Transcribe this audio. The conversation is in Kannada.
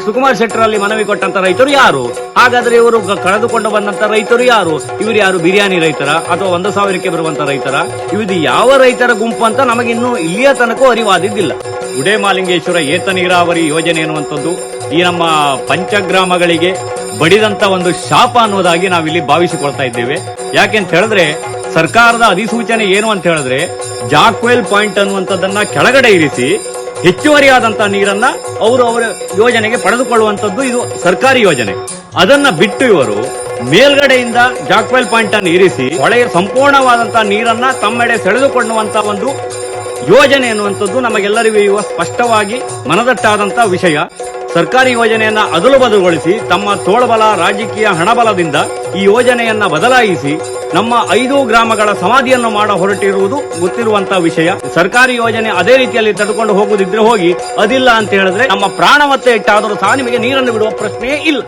ಸುಕುಮಾರ್ ಶೆಟ್ಟರ್ ಅಲ್ಲಿ ಮನವಿ ಕೊಟ್ಟಂತ ರೈತರು ಯಾರು? ಹಾಗಾದ್ರೆ ಇವರು ಕಳೆದುಕೊಂಡು ಬಂದಂತ ರೈತರು ಯಾರು? ಇವರು ಯಾರು ಬಿರಿಯಾನಿ ರೈತರ ಅಥವಾ ಒಂದು ಸಾವಿರಕ್ಕೆ ಬರುವಂತ ರೈತರ? ಇದು ಯಾವ ರೈತರ ಗುಂಪು ಅಂತ ನಮಗಿನ್ನು ಇಲ್ಲಿಯ ತನಕ ಅರಿವಾದಿದ್ದಿಲ್ಲ. ಉಡೇ ಮಾಲಿಂಗೇಶ್ವರ ಏತ ನೀರಾವರಿ ಯೋಜನೆ ಎನ್ನುವಂಥದ್ದು ಈ ನಮ್ಮ ಪಂಚಗ್ರಾಮಗಳಿಗೆ ಬಡಿದಂತ ಒಂದು ಶಾಪ ಅನ್ನೋದಾಗಿ ನಾವಿಲ್ಲಿ ಭಾವಿಸಿಕೊಳ್ತಾ ಇದ್ದೇವೆ. ಯಾಕೆಂತ ಹೇಳಿದ್ರೆ ಸರ್ಕಾರದ ಅಧಿಸೂಚನೆ ಏನು ಅಂತ ಹೇಳಿದ್ರೆ ಜಾಕ್ವೆಲ್ ಪಾಯಿಂಟ್ ಅನ್ನುವಂಥದ್ದನ್ನ ಕೆಳಗಡೆ ಇರಿಸಿ ಹೆಚ್ಚುವರಿಯಾದಂತಹ ನೀರನ್ನ ಅವರು ಅವರ ಯೋಜನೆಗೆ ಪಡೆದುಕೊಳ್ಳುವಂತದ್ದು ಇದು ಸರ್ಕಾರಿ ಯೋಜನೆ. ಅದನ್ನ ಬಿಟ್ಟು ಇವರು ಮೇಲ್ಗಡೆಯಿಂದ ಜಾಕ್ವೆಲ್ ಪಾಯಿಂಟ್ ಅನ್ನು ಇರಿಸಿ ಹೊಳೆಯ ಸಂಪೂರ್ಣವಾದಂತಹ ನೀರನ್ನ ತಮ್ಮೆಡೆ ಸೆಳೆದುಕೊಳ್ಳುವಂತಹ ಒಂದು ಯೋಜನೆ ಎನ್ನುವಂಥದ್ದು ನಮಗೆಲ್ಲರಿಗೂ ಇವ ಸ್ಪಷ್ಟವಾಗಿ ಮನದಟ್ಟಾದಂತಹ ವಿಷಯ. ಸರ್ಕಾರಿ ಯೋಜನೆಯನ್ನ ಅದಲು ಬದಲುಗೊಳಿಸಿ ತಮ್ಮ ತೋಳಬಲ ರಾಜಕೀಯ ಹಣಬಲದಿಂದ ಈ ಯೋಜನೆಯನ್ನ ಬದಲಾಯಿಸಿ ನಮ್ಮ ಐದು ಗ್ರಾಮಗಳ ಸಮಾಧಿಯನ್ನು ಮಾಡ ಹೊರಟಿರುವುದು ಗೊತ್ತಿರುವಂತಹ ವಿಷಯ. ಸರ್ಕಾರಿ ಯೋಜನೆ ಅದೇ ರೀತಿಯಲ್ಲಿ ತಡೆದುಕೊಂಡು ಹೋಗುದಿದ್ರೆ ಹೋಗಿ ಅದಿಲ್ಲ ಅಂತ ಹೇಳಿದ್ರೆ ನಮ್ಮ ಪ್ರಾಣ ಮತ್ತೆ ಇಟ್ಟಾದರೂ ಸಹ ನಿಮಗೆ ನೀರನ್ನು ಬಿಡುವ ಪ್ರಶ್ನೆಯೇ ಇಲ್ಲ.